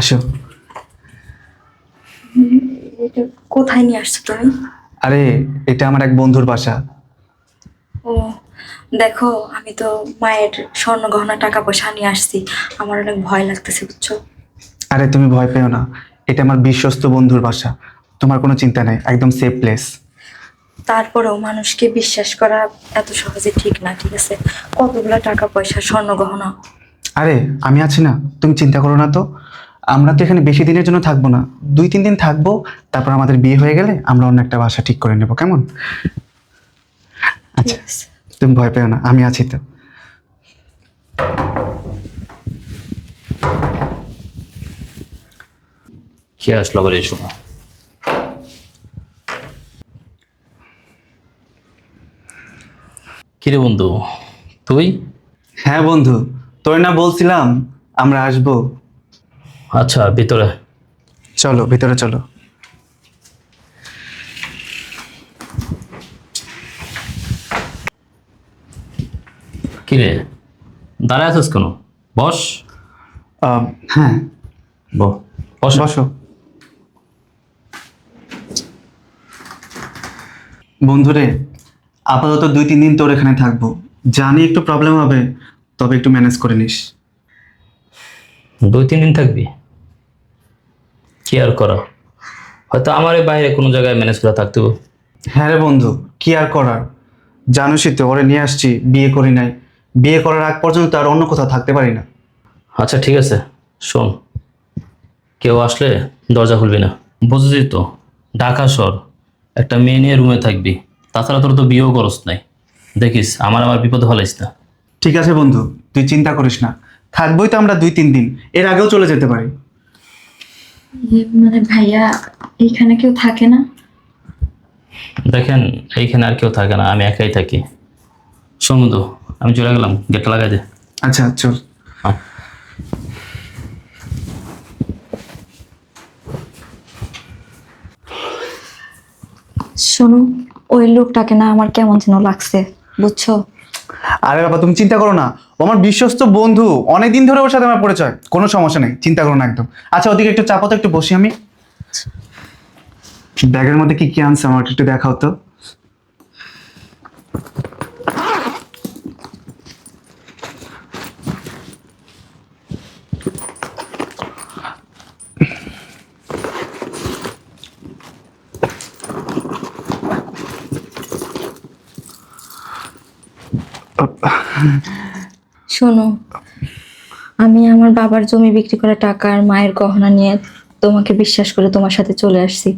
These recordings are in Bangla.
আসো। এটা কোথায় নিয়ে আসছো তুমি? আরে এটা আমার এক বন্ধুর বাসা। ও দেখো আমি তো মায়ের স্বর্ণ গহনা টাকা পয়সা নিয়ে আসছি। আমার অনেক ভয় লাগতেছে বুঝছ? আরে তুমি ভয় পেও না। এটা আমার বিশ্বস্ত বন্ধুর বাসা। তোমার কোনো চিন্তা নেই একদম সেফ প্লেস তারপরেও মানুষকে বিশ্বাস করা এত সহজে ঠিক না ঠিক আছে? কতগুলো টাকা পয়সা স্বর্ণ গহনা আরে আমি আছি না। তুমি চিন্তা করো না তো। আমরা তো এখানে বেশি দিনের জন্য থাকব না। দুই তিন দিন থাকব তারপর আমাদের বিয়ে হয়ে গেলে আমরা অন্য একটা বাসা ঠিক করে নেব। কেমন? আচ্ছা তুমি ভয় পেও না আমি আছি তো। কে আসলো আবার এই সময়? কিরে বন্ধু তুই? হ্যাঁ বন্ধু তোর না বলছিলাম আমরা আসব। আচ্ছা ভিতরে। চলো ভিতরে চলো। কিরে? দাঁড়ায় আছিস কেন? বস। আহ, হ্যাঁ। ব বস। বসো। বন্ধুরে আপাতত দুই তিন দিন তোর এখানে থাকব। জানি একটু প্রবলেম হবে তবে একটু ম্যানেজ করে নিস। দুই তিন দিন থাকবি? কি আর করা? হয়তো আমার বাইরে কোনো জায়গায় ম্যানেজ করে থাকতে হবে। হ্যাঁ রে বন্ধু কি আর করার? জানোসই তো ওরে নিয়ে আসছি বিয়ে করি নাই। বিয়ে করার আগ পর্যন্ত আর অন্য কোথাও থাকতে পারি না। আচ্ছা ঠিক আছে শোন। কেউ আসলে দরজা খুলবি না। বুঝলি তো ঢাকা শহর একটা মেয়ে নিয়ে রুমে থাকবি। তাছাড়া তোর তো বিয়েও করস নাই। দেখিস আমার আমার বিপদে ফেলাইস না। ঠিক আছে বন্ধু তুই চিন্তা করিস না। থাকবোই তো আমরা দুই তিন দিন। এর আগেও চলে যেতে পারি। মানে ভাইয়া এইখানে কেউ থাকে না? দেখেন এইখানে আর কেউ থাকে না আমি একাই থাকি। শোন বন্ধু আমি চলে গেলাম গেটটা লাগাই দে। আচ্ছা চল। শোনো ওই লোকটাকে না আমার কেমন যেন লাগছে বুঝছ? আরে বাবা তুমি চিন্তা করো না। আমার বিশ্বস্ত বন্ধু অনেক দিন ধরে ওর সাথে আমার পরিচয়। কোনো সমস্যা নেই, চিন্তা করো না একদম। আচ্ছা ওদিকে একটু চাপো তো, একটু বসি আমি। ব্যাগের মধ্যে কি কি আনছে আমার একটু দেখাও তো। শোনো আমি আমার বাবার জমি বিক্রি করা টাকা আর মায়ের গহনা নিয়ে তোমাকে বিশ্বাস করে তোমার সাথে চলে আসছি।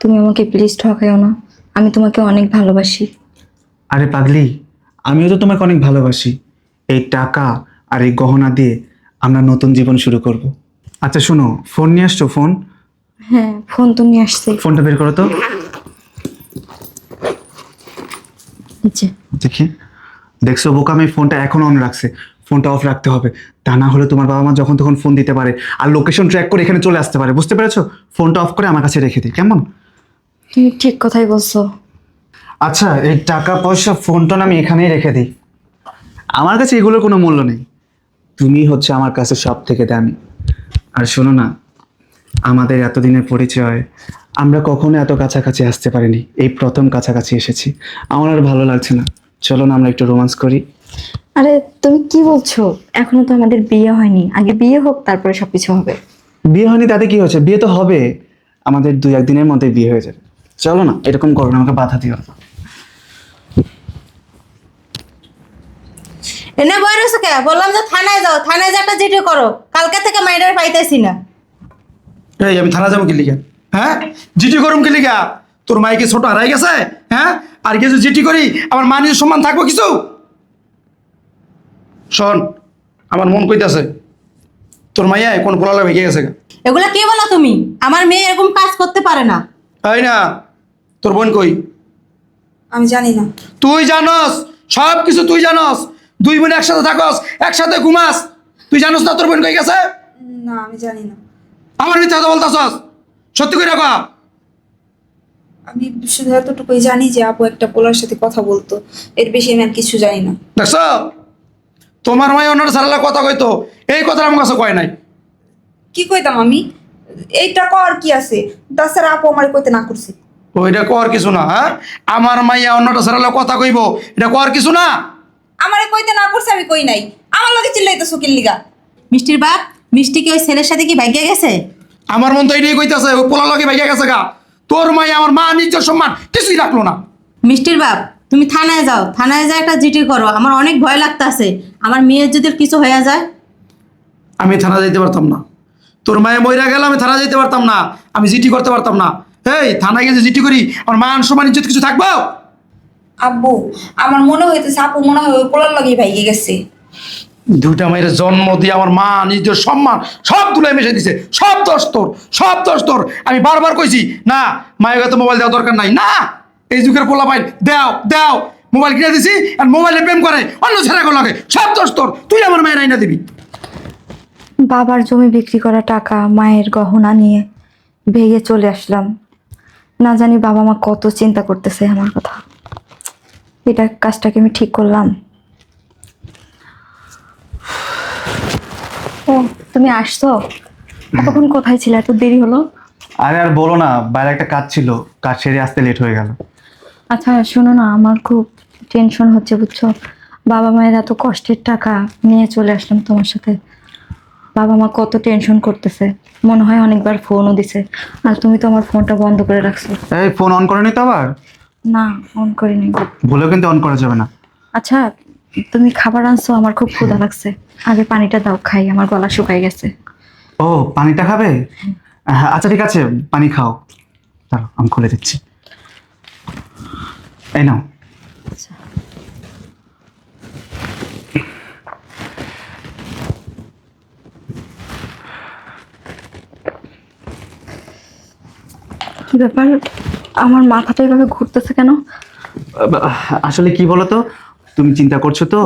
তুমি আমাকে প্লিজ ঠকাইও না। আমি তোমাকে অনেক ভালোবাসি। আরে পাগলি আমিও তো তোমাকে অনেক ভালোবাসি। এই টাকা আর এই গহনা দিয়ে আমরা নতুন জীবন শুরু করব। আচ্ছা শোনো ফোন নিয়ে আসছো ফোন হ্যাঁ ফোন তো নিয়ে আসছি। ফোনটা বের করো তো। দেখি। দেখছ বোকা আমি ফোনটা এখন অন রাখছে। ফোনটা অফ রাখতে হবে। তা না হলে তোমার বাবা মা যখন তখন ফোন দিতে পারে। আর লোকেশন ট্র্যাক করে এখানে চলে আসতে পারে। বুঝতে পেরেছ? ফোনটা অফ করে আমার কাছে রেখে দিই। কেমন? তুমি ঠিক কথাই বলছো। আচ্ছা এই টাকা পয়সা ফোনটা আমি এখানেই রেখে দিই। আমার কাছে এগুলোর কোনো মূল্য নেই। তুমি হচ্ছে আমার কাছে সব থেকে দামি। আর শোনো না আমাদের এতদিনের পরিচয় আমরা কখনো এত কাছাকাছি আসতে পারিনি। এই প্রথম কাছাকাছি এসেছি। আমার আর ভালো লাগছে না। চলো না আমরা একটু রোমান্স করি। আরে তুমি কি বলছো? এখনও তো আমাদের বিয়ে হয়নি। আগে বিয়ে হোক তারপরে সবকিছু হবে। বিয়ে হয়নি তাতে কি হচ্ছে বিয়ে তো হবে। আমাদের দুই একদিনের মধ্যে বিয়ে হয়ে যাবে। চলো না এরকম করো না আমাকে বাধা দিও না। এনে বই রয়েছে কে? বললাম যে থানায় যাও। থানায় যা একটা জিডি করো। কালকে থেকে মাইডার পাইতেছি না। এই আমি থানা যাব কি লিগা? হ্যাঁ? জিটি করুম কি লিগা? তোর মাইকে ছোট হারাই গেছে? হ্যাঁ? আর কিছু জিটি করি আমার মা নিজের সম্মান থাকব কিছু? শোন আমার মন কইতাছে তোর মাইয়া কোন পোলালে ভেঙে গেছে এগুলা কে বলো তুমি? আমার মেয়ে এরকম কাজ করতে পারে না। তাই না তোর বোন কই? আমি জানি না। তুই জানস সব কিছু তুই জানস। দুই বোন একসাথে থাকস একসাথে ঘুমাস। তুই জানস না তোর বোন কই গেছে? না আমি জানি না। আমার মিথ্যা কথা বলতাছস। সত্যি করে রাখা আমি শুধু এতটুকুই জানি যে আপু একটা পোলার সাথে কথা বলতো। এর বেশি আমি আর কিছু জানি না। দেখছ? তোমার মাই অন্যটা সারালা কথা কইতো। এই কথাটা আমার কাছে কয় নাই। কি কইতাম আমি? এইটা কর কি আছে? তাছাড়া আপু আমার কইতে না করছে। ওইটা কর কিছু না হ্যাঁ? আমার মাইয়া অন্যটা সারালে কথা কইব এটা কর কিছু না? আমারে কইতে না করছে আমি কই নাই। আমার লগে চিল্লাইতেছো কিল্লিগা মিষ্টির বাপ মিষ্টি কি ওই ছেলের সাথে কি ভাগ্যে গেছে? আমার মন তো এটাই কইতাছে ওই পোলা লগে ভাইয়া গেছে গা। তোর মাইয়া আমার মা নিজের সম্মান কিছুই রাখল না। মিষ্টির বাপ তুমি থানায় যাও। থানায় যা একটা জিটি করো। আমার অনেক ভয় লাগতাছে। আমার মেয়ের যদি কিছু হয়ে যায়? আমি থানা যাইতে পারতাম না। তোর মায়ে মইরা গেল আমি থানা যাইতে পারতাম না। আমি জিটি করতে পারতাম না। এই থানায় গেছে জিটি করি আমার মান সম্মান ইজ্জত কিছু থাকব? আব্বু আমার মনে হইতেছে আপু মনে হয় ওই পোলার লগেই ভাইগে গেছে। দুইটা মায়ের জন্ম দিয়ে আমার মা নিজের সম্মান, সব তুলে মিশে দিছে। সব দোষ তোর, সব দোষ তোর। আমি বারবার কইছি, না, মায়ের কাছে মোবাইল দেওয়া দরকার নাই। না, এই যুগের পোলা পাই দেও দেও মোবাইল কিনে দিছি, আর মোবাইলে প্রেম করে, অন্য ছেলেগুলো লাগে। সব দোষ তোর, তুই আমার মায়ের আইনা দিবি। বাবার জমি বিক্রি করা টাকা, মায়ের গহনা নিয়ে ভেগে চলে আসলাম। না জানি বাবা মা কত চিন্তা করতেছে আমার কথা। এটা কাজটাকে আমি ঠিক করলাম ও তুমি আসছো? এতক্ষণ কোথায় ছিলে? এত দেরি হলো? আরে আর বলো না বাইরে একটা কাজ ছিল কাজ সেরে আসতে লেট হয়ে গেল। আচ্ছা শোনো না আমার খুব টেনশন হচ্ছে বুঝছ? বাবা মায়ের এত কষ্টের টাকা নিয়ে চলে আসলাম তোমার সাথে। বাবা মা কত টেনশন করতেছে। মনে হয় অনেকবার ফোনও দিছে। আর তুমি তো আমার ফোনটা বন্ধ করে রাখছো। এই ফোন অন করেনি তো আবার? না অন করিনি। ভুলেও কিন্তু অন করা যাবে না। আচ্ছা তুমি খাবার আনছো আমার খুব ক্ষুধা লাগছে। আগে পানিটা দাও খাই আমার গলা শুকাই গেছে। ও পানিটা খাবে? হ্যাঁ আচ্ছা ঠিক আছে পানি খাও। দাঁড়াও আমি খুলে দিচ্ছি। এই নাও। কি ব্যাপার? আমার মাথাটা এভাবে ঘুরতেছে কেন? আসলে কি বলো তো তুমি চিন্তা করছ তো?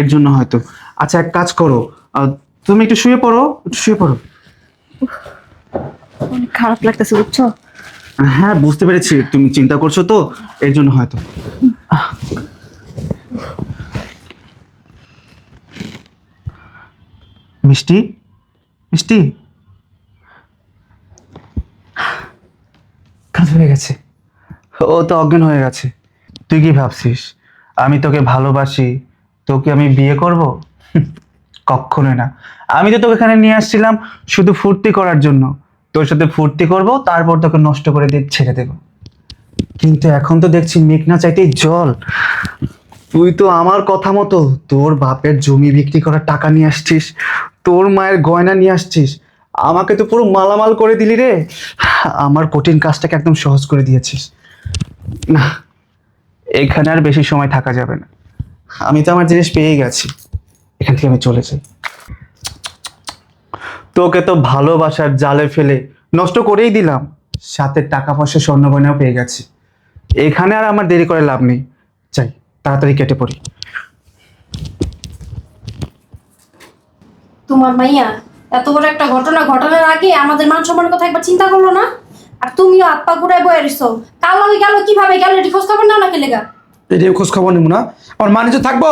এর জন্য হয়তো। আচ্ছা এক কাজ করো। তুমি একটু শুয়ে পড়ো একটু শুয়ে পড়ো। অনেক খারাপ লাগতেছে বুঝছ? হ্যাঁ বুঝতে পেরেছি। তুমি চিন্তা করছ তো? এর জন্য হয়তো। মিষ্টি? মিষ্টি? কাজ হয়ে গেছে। ও তো অজ্ঞান হয়ে গেছে। তুই কি ভাবছিস? আমি তোকে ভালোবাসি তোকে আমি বিয়ে করব? কখনোই না। আমি তো তোকে এখানে নিয়ে আসছিলাম শুধু ফুর্তি করার জন্য। তোর সাথে ফুর্তি করব, তারপর তোকে নষ্ট করে দিয়ে ছেড়ে দেব। কিন্তু এখন তো দেখছি মেঘ না চাইতেই জল। তুই তো আমার কথা মতো তোর বাপের জমি বিক্রি করার টাকা নিয়ে আসছিস, তোর মায়ের গয়না নিয়ে আসছিস, আমাকে তো পুরো মালামাল করে দিলি রে। আমার কঠিন কাজটাকে একদম সহজ করে দিয়েছিস। না এখানে আর বেশি সময় থাকা যাবে না। আমি তো আমার জিনিস পেয়ে গেছি। এখান থেকে আমি চলে যাই। তোকে তো ভালোবাসার জালে ফেলে নষ্ট করেই দিলাম। সাথে টাকা পয়সা স্বর্ণ গয়নাও পেয়ে গেছি। এখানে আর আমার দেরি করে লাভ নেই। চাই তাড়াতাড়ি কেটে পড়ি। তোমার মাইয়া এত বড় একটা ঘটনা ঘটনার আগে আমাদের মান সম্মান কথা একবার চিন্তা করল না? আর তুমিও আত্মা ঘুরায় বয়ে রেছো কাল আমি গেল কীভাবে গেল এটি খোঁজ খবর নাও না কেলেগা এটা খোঁজ খবর নিব না। আমার মা নিজে থাকব?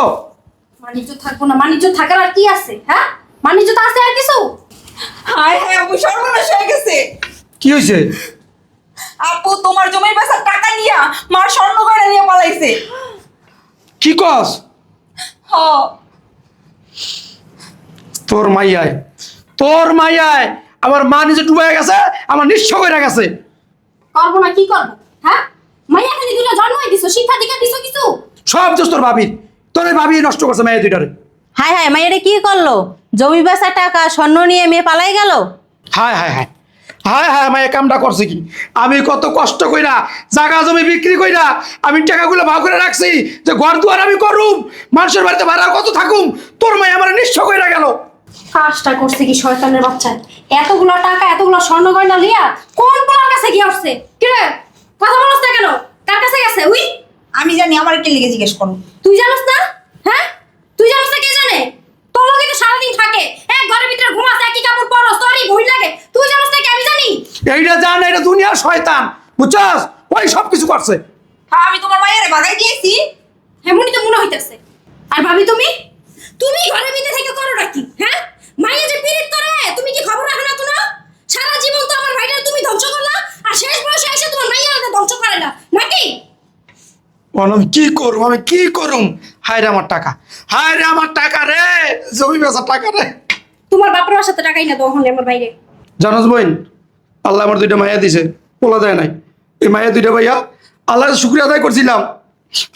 বাণিজ্য থাকব না। বাণিজ্য থাকার আর কি আছে হ্যাঁ? বাণিজ্য তো আছে আর কিছু? হায় হায় আপু সর্বনাশ হয়ে গেছে। কি হয়েছে আপু তোমার জমির বেচার টাকা নিয়া মার স্বর্ণ গয়না নিয়ে পালাইছে। কি কস? হ। তোর মাইয়ায় তোর মাইয়ায়। আমার মা নিজে ডুবে গেছে আমার নিঃস্ব হয়ে গেছে। করব না কি করব? হ্যাঁ? মাইয়া খালি দুটো জন্মই দিছো শিক্ষা দীক্ষা দিছো কিছু? সব দোষ তোর ভাবির। তোর ভাবি নষ্ট করছে মেয়ে দুইটারে। হায় হায় মাইয়ারে কি করল? জমি বেচা টাকা স্বর্ণ নিয়ে মেয়ে পালাই গেল? হায় হায় হায়। হায় হায় এই কামটা করছে কি? আমি কত কষ্ট কইরা জাগা জমি বিক্রি কইরা আমি টাকাগুলো ভাগ করে রাখছি যে ঘর দুয়ার আমি করুম মানুষের বাড়িতে ভাড়া কত থাকুম তোর মাই আমার নিঃস্ব কইরা গেল। কাজটা করছে কি শয়তানের বাচ্চা? এতগুলো টাকা এতগুলো স্বর্ণ গয়না লিয়া কোন পোলার কাছে গিয়ে আসছে? কি রে? কথা বলছ না কেন? কার কাছে গেছে? উই! আমি জানি আমার কে লিগে জিজ্ঞেস করো তুই জানোস না? হ্যাঁ? তুই জানোস না কে জানে? তোর লগে তো সারাদিন থাকে। এক ঘরের ভিতরে ঘুমাস একই কাপড় পরো সরি ভুল লাগে। তুই জানোস না কে? আমি জানি। এইটা জান এটা দুনিয়ার শয়তান। বুঝছস? ওই সব কিছু করছে। হ্যাঁ আমি তোমার মায়ের বাগাই দিয়েছি। এমনই তো মনে হইতেছে। আর ভাবি তুমি? তুমি ঘরের ভিতরে থেকে করো নাকি? হ্যাঁ? মাইয়া যে পীড়িত করে তুমি কি খবর রাখো না সারা জীবন তো আমার ভাইটার তুমি ধ্বংস করলা আর শেষ বয়সে এসে তোমার মাইয়া ধ্বংস করে না। নাকি? কি করব? আমি কি করুম? হায় রে আমার টাকা। হায় রে আমার টাকা রে! জমি বেচার টাকা রে! তোমার বাপের সাথে টাকাই না তখন আমার বাইরে জানোস বইন আল্লাহ আমার দুইটা মাইয়া দিছে পোলা দেয় নাই। এই মাইয়া দুইটা ভাইয়া আল্লাহ শুক্রিয়া আদায় করছিলাম।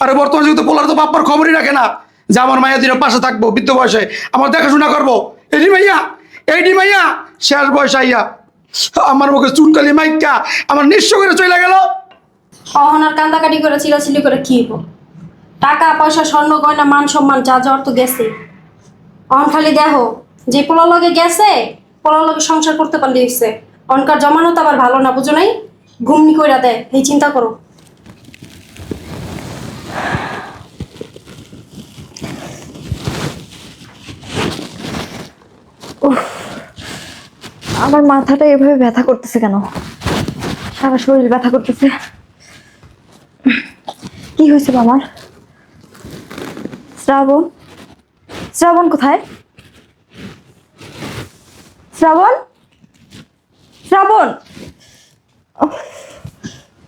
আরে বর্তমান যুগে তো পোলার তো বাপ্পার খবরই রাখে না যে আমার মায়া দুইটা পাশে থাকব বৃদ্ধ বয়সে। আমার দেখাশোনা করব। এটি মাইয়া এইটি মাইয়া, শেষ বয়স আইয়া। আমার মুখে চুনকালি মাইকা, আমার নিঃস্ব করে চলে গেল। অহনার কান্দাকাটি করে চিলাচিলি করে কি হইব? টাকা, পয়সা, স্বর্ণ, গয়না, মান সম্মান, যা যাওয়ার তো গেছে। অন খালি দেখো যে পোলার লগে গেছে, পোলার লগে সংসার করতে পারলে হইছে। অনকার জমানো তো আবার ভালো না, বুঝো নাই? ঘুমনি কইরা দেয় এই চিন্তা করো। আমার মাথাটা এভাবে ব্যথা করতেছে কেন? সারা শরীর ব্যথা করতেছে। কি হয়েছে আমার? শ্রাবণ? শ্রাবণ কোথায়? শ্রাবণ? শ্রাবণ?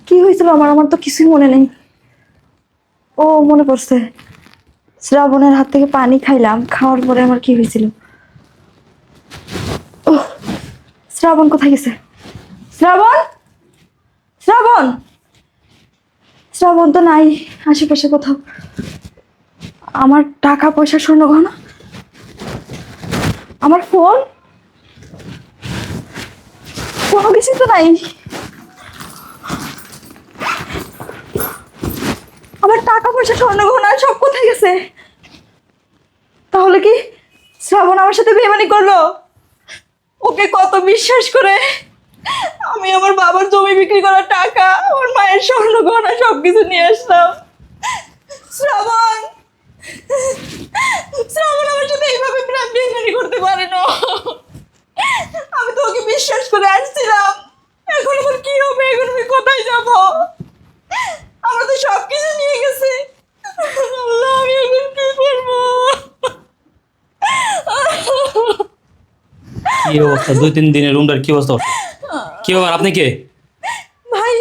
কি হয়েছিল আমার? আমার তো কিছুই মনে নেই। ও মনে পড়ছে। শ্রাবণের হাত থেকে পানি খাইলাম, খাওয়ার পরে আমার কি হয়েছিল? শ্রাবণ কোথায় গেছে? শ্রাবণ? শ্রাবণ? শ্রাবণ তো নাই, আশেপাশে কোথাও। আমার টাকা পয়সা স্বর্ণ গহনা? আমার ফোন? কোনো কিছু তো নাই। আমার টাকা পয়সা স্বর্ণ গহনা সব কোথায় গেছে? তাহলে কি শ্রাবণ আমার সাথে বেমানি করল? ওকে কত বিশ্বাস করে? আমি আমার বাবার জমি বিক্রি করার টাকা, আমার মায়ের স্বর্ণ গহনা সব কিছু নিয়ে আসলাম শ্রাবণ শ্রাবণ আমার সাথে এইভাবে প্রেম বেমানি করতে পারে না আমি তো ওকে বিশ্বাস করে আসছিলাম এখন আমার কি হবে এখন আমি কোথায় যাব আমরা তো সব কিছু নিয়ে গেছে আল্লাহ আমি এখন কি করব কি অবস্থা দুই তিন দিনের রুমটার কি অবস্থা? কি ব্যাপার আপনি কে? ভাই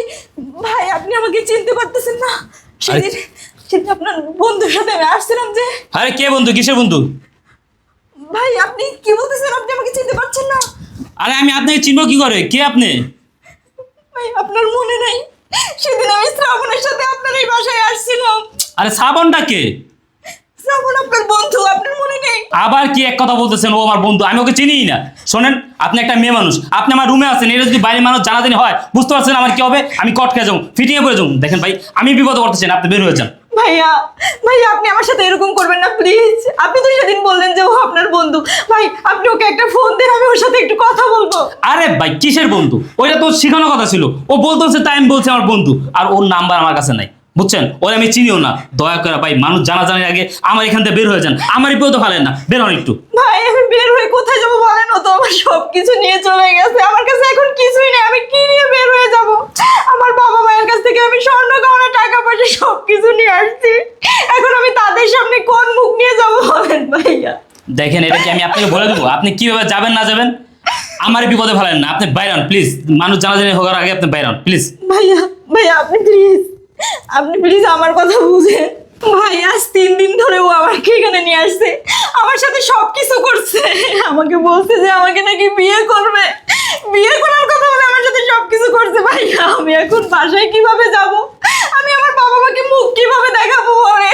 ভাই আপনি আমাকে চিনতে পারতেছেন না। সেদিন সেদিন আপনার বন্ধুর সাথে আমি আসছিলাম যে আরে কে বন্ধু? কিসের বন্ধু? ভাই আপনি কি বলতেছেন? আপনি আমাকে চিনতে পারছেন না। আরে আমি আপনাকে চিনবো কি করে? কে আপনি? ভাই আপনার মনে নাই? সেদিন আমি শ্রাবণের সাথে আপনার এই বাসায় আসছিলাম। আরে শ্রাবণটা কে? শ্রাবণ আপনার বন্ধু আপনার মনে নেই? আবার কি এক কথা বলতেছেন? ও আমার বন্ধু আমি ওকে চিনিই না। শোনেন আপনি একটা মেয়ে মানুষ আপনি আমার রুমে আছেন এটা যদি বাইরের মানুষ জানাজানি হয় বুঝতে পারছেন আমার কি হবে? আমি কট খেয়ে যাব ফিটিংয়ে পড়ে যাব। দেখেন ভাই আমি বিপদ করতেছেন আপনি বের হয়ে যান। ভাইয়া ভাইয়া আপনি আমার সাথে এরকম করবেন না প্লিজ আপনি তো সেদিন বললেন যে ও আপনার বন্ধু। ভাই আপনি ওকে একটা ফোন দেন আমি ওর সাথে একটু কথা বলব। আরে ভাই কিসের বন্ধু? ওইটা তো শেখানোর কথা ছিল। ও বলতেছে তাই আমি বলছি আমার বন্ধু। আর ওর নাম্বার আমার কাছে নাই। বুঝছেন? ওই আমি চিনিও না। দয়া করে ভাই মানুষ জানা জানার আগে আমার এখান থেকে বের হয়ে যান। আমার বিপদ ফালেন না। বের হন একটু। ভাই আমি বের হয়ে কোথায় যাব বলেন? ও তো আমার সব কিছু নিয়ে চলে গেছে। আমার কাছে এখন কিছুই নেই। আমি কি নিয়ে বের হয়ে যাব? আমার বাবা মায়ের কাছ থেকে আমি স্বর্ণ গহনা টাকা পয়সা সব কিছু নিয়ে আসছি। এখন আমি তাদের সামনে কোন মুখ নিয়ে যাব বলেন ভাইয়া? দেখেন এটা কি আমি আপনাকে বলে দেবো? আপনি কীভাবে যাবেন না যাবেন? আমার বিপদে ফেলেন না। আপনি বাইরান প্লিজ। মানুষ জানাজানি হওয়ার আগে আপনি বাইরান প্লিজ। ভাইয়া ভাইয়া আপনি প্লিজ আপনি প্লিজ আমার কথা বুঝেন। ভাই, আজ তিন দিন ধরে ও আমাকে এখানে নিয়ে আসছে। আমার সাথে সব কিছু করছে। আমাকে বলছে যে আমাকে নাকি বিয়ে করবে। বিয়ে করার কথা বলে আমার সাথে সব কিছু করছে। ভাইয়া আমি এখন বাসায় কীভাবে যাব? আমি আমার বাবা মাকে মুখ কীভাবে দেখাবো বলে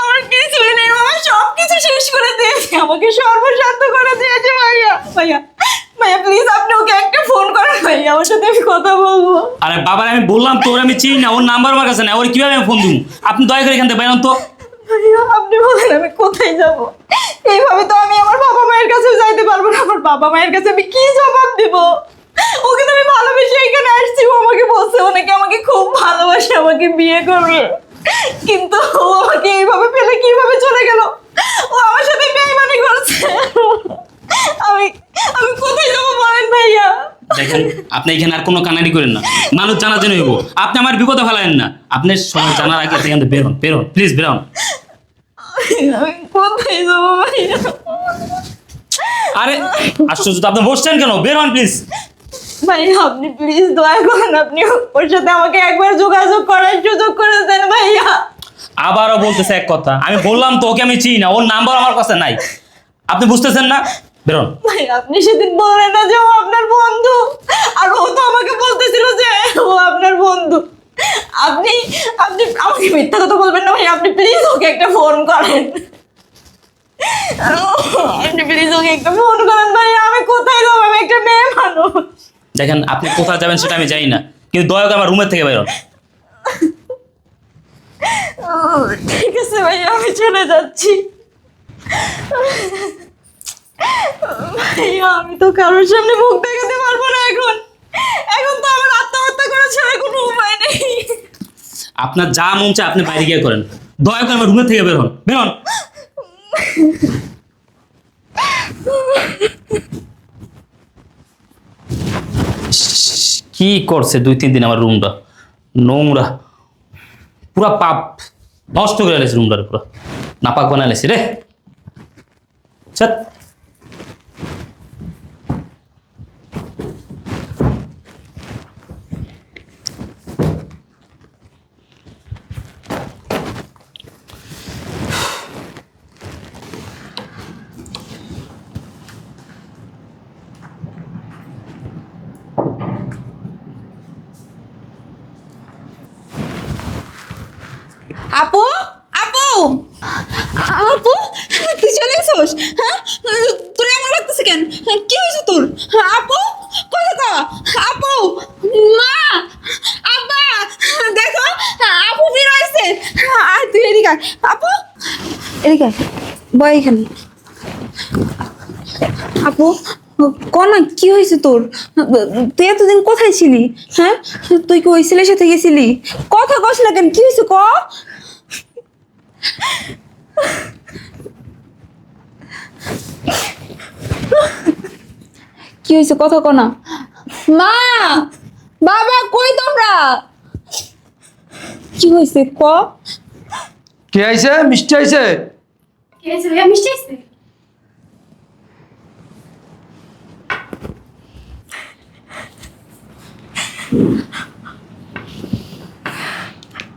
আমার কিছুই নেই, বাবা সব কিছু শেষ করে দিয়েছে। আমাকে সর্বশান্ত করে দিয়েছে, ভাইয়া। ভাইয়া প্লিজ আপনি ওকে একটা ফোন করেন ভাইয়া ওর সাথে আমি কথা বলব আরে বাবার, আমি বললাম তোর আমি চিনি না, ওর নাম্বার আমার কাছে না ওর কীভাবে আমি ফোন দিব? আপনি দয়া করে এখান থেকে বাইরান তো। আপনি বলেন আমি কোথায় যাব? এইভাবে তো আমি আমার বাবা মায়ের কাছেও যাইতে পারব না, আমার বাবা মায়ের কাছে আমি কি জবাব দেব? ওকে তো আমি ভালোবেসে এখানে আসছি, ও আমাকে বলছে, ও নাকি আমাকে খুব ভালোবাসে, আমাকে বিয়ে করবে। কিন্তু ও আমাকে এইভাবে ফেলে কীভাবে চলে গেল? ও আমার সাথে বেইমানি করছে। আমি আমি কোথায় যাব বলেন ভাইয়া? দেখেন আপনি এখানে আর কোনো কানাডি করেন না। মানুষ জানাজানি হইব। আপনি আমার বিপদে ফেলেন না। আপনি সময় জানার আগে এখান থেকে বেরোন বেরোন প্লিজ বেরোন কোথায় যাব ভাইয়া আরে আশ্চর্য আপনি বসছেন কেন? বের হন প্লিজ ভাই আপনি প্লিজ দয়া করুন আপনি ওর সাথে আমাকে একবার যোগাযোগ করার সুযোগ করে দেন ভাইয়া। আবারও বলতেছে এক কথা। আমি বললাম তো ওকে আমি চিনি না। ওর নাম্বার আমার কাছে নাই। আপনি বুঝতেছেন না? বেরোন। ভাই আপনি সেদিন বললেন না যে ও আপনার বন্ধু। আর ও তো আমাকে বলতেছিল যে ও আপনার বন্ধু। আপনি আপনি আমাকে মিথ্যা কথা বলবেন না ভাই আপনি প্লিজ ওকে একটা ফোন করেন। আপনি প্লিজ ওকে একটা ফোন করেন ভাই আমি কোথায় যাব? আমি একটা মেয়ে মানুষ। দেখেন আপনি কোথায় যাবেন সেটা আমি জানি না। কিন্তু দয়া করে আমার রুমের থেকে বেরোন। ও, ঠিক আছে ভাই আমি চলে যাচ্ছি। ভাইয়া, আমি তো কারোর সামনে মুখ দেখাতে পারব না এখন। এখন তো আমার আত্মহত্যা ছাড়া কোনো উপায় নেই। আপনার যা মন চায় আপনি বাইরে গিয়ে করেন। দয়া করে আমার রুমের থেকে বেরোন বেরোন কি করছে দুই, তিন দিন আমার রুমটা? নোংরা। পুরা পাপ নষ্ট করে আলেছি রুমটার পুরো নাপাক বানাই আলেছি রে আপু আপু আপু তুই চলে এসোস হ্যাঁ তোর এমন লাগতেছে কেন কি হয়েছে তোর আপু কথা কা আপু মা আব্বা দেখো আপু বের হয়েছে আর তুই এদিকে আয়। আপু? এদিকে। বয় এখানে। আপু, কনা, কি হয়েছে তোর? তুই এতদিন কোথায় ছিলি? হ্যাঁ? তুই কি ওই ছেলের সাথে গেছিলি? কথা কস না কেন, কি হয়েছে ক? কি হয়েছে কথা কনা মা! বাবা, কই তোমরা? কি হয়েছে, ক? কে আইছে? মিষ্টি আইছে? কে হয়েছে ভাইয়া? মিষ্টি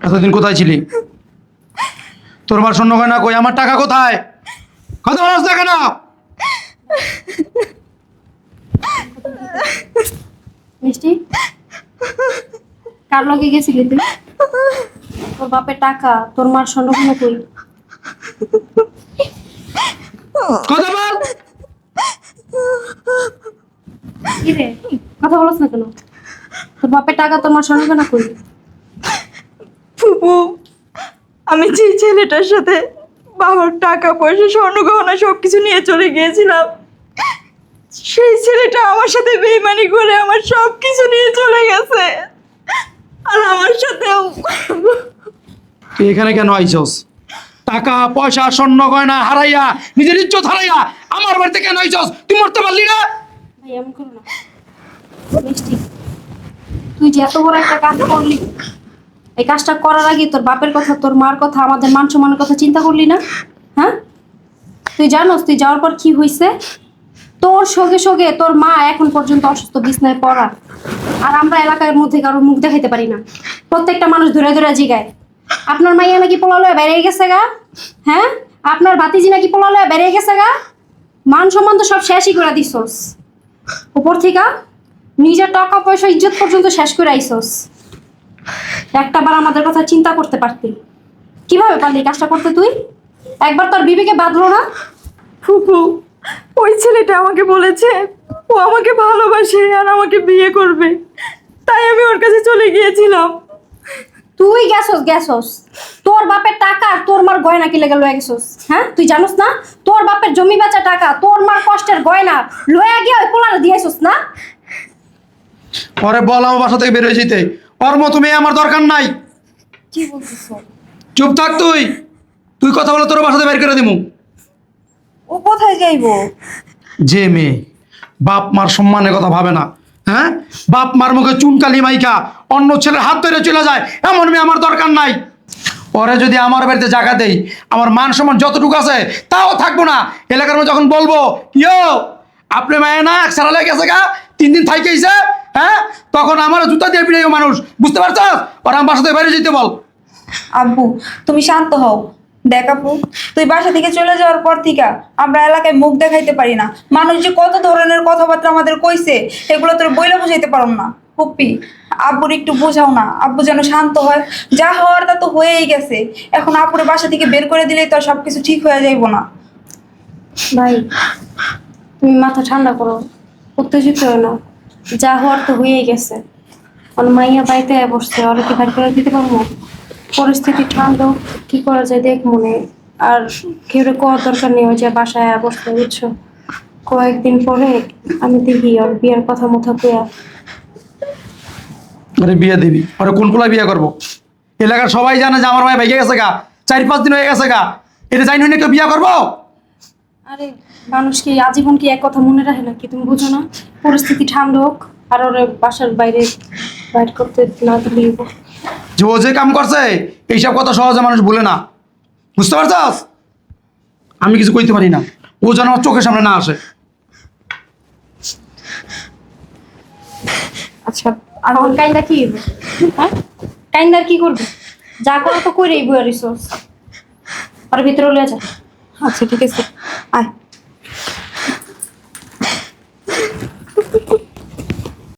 এতদিন কোথায় ছিলি? তোর মার শূন্য না কই? আমার টাকা কোথায়? কথা বলছ না কেন? মিষ্টি? কার লগে গেছিলি তুই? তোর বাপের টাকা তোর মার স্বর্ণগুলো কই কথা বল। কি রে? কথা বলছ না কেন? তোর বাপের টাকা তোর মার স্বর্ণগুলো কই ফুপু আমি যে ছেলেটার সাথে বাবার টাকা পয়সা স্বর্ণ গহনা সব কিছু নিয়ে চলে গিয়েছিলাম সেই ছেলেটা আমার সাথে বেইমানি করে আমার সব কিছু নিয়ে চলে গেছে। আর আমার সাথেও তুই এখানে কেন আইছস? টাকা, পয়সা স্বর্ণ গয়না হারাইয়া, নিজের ইজ্জত হারাইয়া আমার বাড়িতে কেন আইছস? তুই মরতে পারলি না? তুই যে এত বড় একটা কাজ করলি, এই কাজটা করার আগে তোর বাপের কথা, তোর মার কথা, আমাদের মান সম্মানের কথা চিন্তা করলি না? হ্যাঁ? তুই জানোস, তুই যাওয়ার পর কি হয়েছে তোর সঙ্গে সঙ্গে তোর মা এখন পর্যন্ত অসুস্থ, বিছনায় পড়া। আর আমরা এলাকার মধ্যে কারোর মুখ দেখাইতে পারি না। প্রত্যেকটা মানুষ ধরে ধরে জিগায়। আপনার মাইয়া নাকি পোলালয়ে বেরিয়ে গেছে গা? হ্যাঁ? আপনার বাতিজি নাকি পোলালয়ে বেরিয়ে গেছে গা? মান সম্মান তো সব শেষই করে দিছস। উপর থেকে নিজের টাকা, পয়সা, ইজ্জত পর্যন্ত শেষ করে আইসস একটা বার আমাদের কথা চিন্তা করতে পারতি। কীভাবে পারলি কাজটা করতে তুই? একবার তোর বিবেকে বাঁধলো না? ফুপু ওই ছেলেটা আমাকে বলেছে, ও আমাকে ভালোবাসে আর আমাকে বিয়ে করবে। তাই আমি ওর কাছে চলে গিয়েছিলাম। তুই গেছস গেছস। তোর বাপের টাকা আর তোর মার গয়না কি লেগে লয়ে গেছস হ্যাঁ? তুই জানোস না? তোর বাপের জমি বেচা টাকা তোর মার কষ্টের গয়না লয়ে গিয়ে ওই পোলারে দিয়েছস না? পরে বল আমার বাসা থেকে বের হয়ে যেতে ওর মতো মেয়ে আমার দরকার নাই। কি বলছিস চুপ থাক তুই। তুই কথা বলে তোর বাসাতে বের করে দিমু। ও কোথায় যাইবো? যে মেয়ে বাপ মার সম্মানের কথা ভাবে না। হ্যাঁ? বাপ মার মুখে চুনকালি মাইকা, অন্য ছেলের হাত ধরে চলে যায়, এমন মেয়ে আমার দরকার নাই। পরে যদি আমার বাড়িতে জায়গা দেই, আমার মান সম্মান যতটুকু আছে, তাও থাকব না। এলাকার মধ্যে যখন বলব, ইয়ো, আপনি মায়ে না সারালে গেছে গা, তিন দিন থাইকেছে হ্যাঁ? তখন আমার জুতা দিয়ে পিড়াইও মানুষ। বুঝতে পারছস? ওরা আমার বাসা থেকে বাইরে যেতে বল। আব্বু, তুমি শান্ত হও। দেখ আপু, তুই বাসা থেকে চলে যাওয়ার পর থেকে আমরা এলাকায় মুখ দেখাইতে পারি না। মানুষ যে কত ধরনের কথাবার্তা আমাদের কইছে, এগুলো তোর বইলে বুঝাইতে পারো না। পপ্পি, আব্বুর একটু বোঝাও না। আব্বু যেন শান্ত হয়। যা হওয়ার তা তো হয়েই গেছে। এখন আপুরে বাসা থেকে বের করে দিলেই তো আর সবকিছু ঠিক হয়ে যাইবো না। ভাই, তুমি মাথা ঠান্ডা করো। উত্তেজিত হও না যা হওয়ার তো হয়েই গেছে। আমার মাইয়া বাড়িতে বসছে, ওরা কি বাড়ি করে দিতে পারব? পরিস্থিতি ঠান্ডা কি করা যায় দেখ মনে। আর কেউ কোয়ার দরকার নেই ওই যে বাসায় বসতে বুঝছ? কয়েকদিন পরে আমি দেখি আর বিয়ের কথা মতো কয়া আরে বিয়ে দিবি? ওরা কোন পোলা বিয়ে করব? এলাকার সবাই জানে যে আমার মায় ভেঙে গেছে গা চার পাঁচ দিন হয়ে গেছে গা। এটা জানি না কেউ বিয়ে করব? আরে মানুষ কি আজীবন কি এক কথা মনে রাখে নাকি? তুমি বুঝো না? পরিস্থিতি ঠান্ডা হোক আর ওরা বাসার বাইরে বাইর করতে না দিলেই যে ও যে কাম করছে এইসব কথা সহজে মানুষ বলে না। বুঝতে পারছস? আমি কিছু কইতে পারি না। ও যেন আমার চোখের সামনে না আসে। আচ্ছা আর ওর কাইন্দা কি? হ্যাঁ? কাইন্দার কি করবে? যা করো তো করেই বুয়া রিসোর্স আর ভিতরে লয়ে যা। আচ্ছা ঠিক আছে। আয়।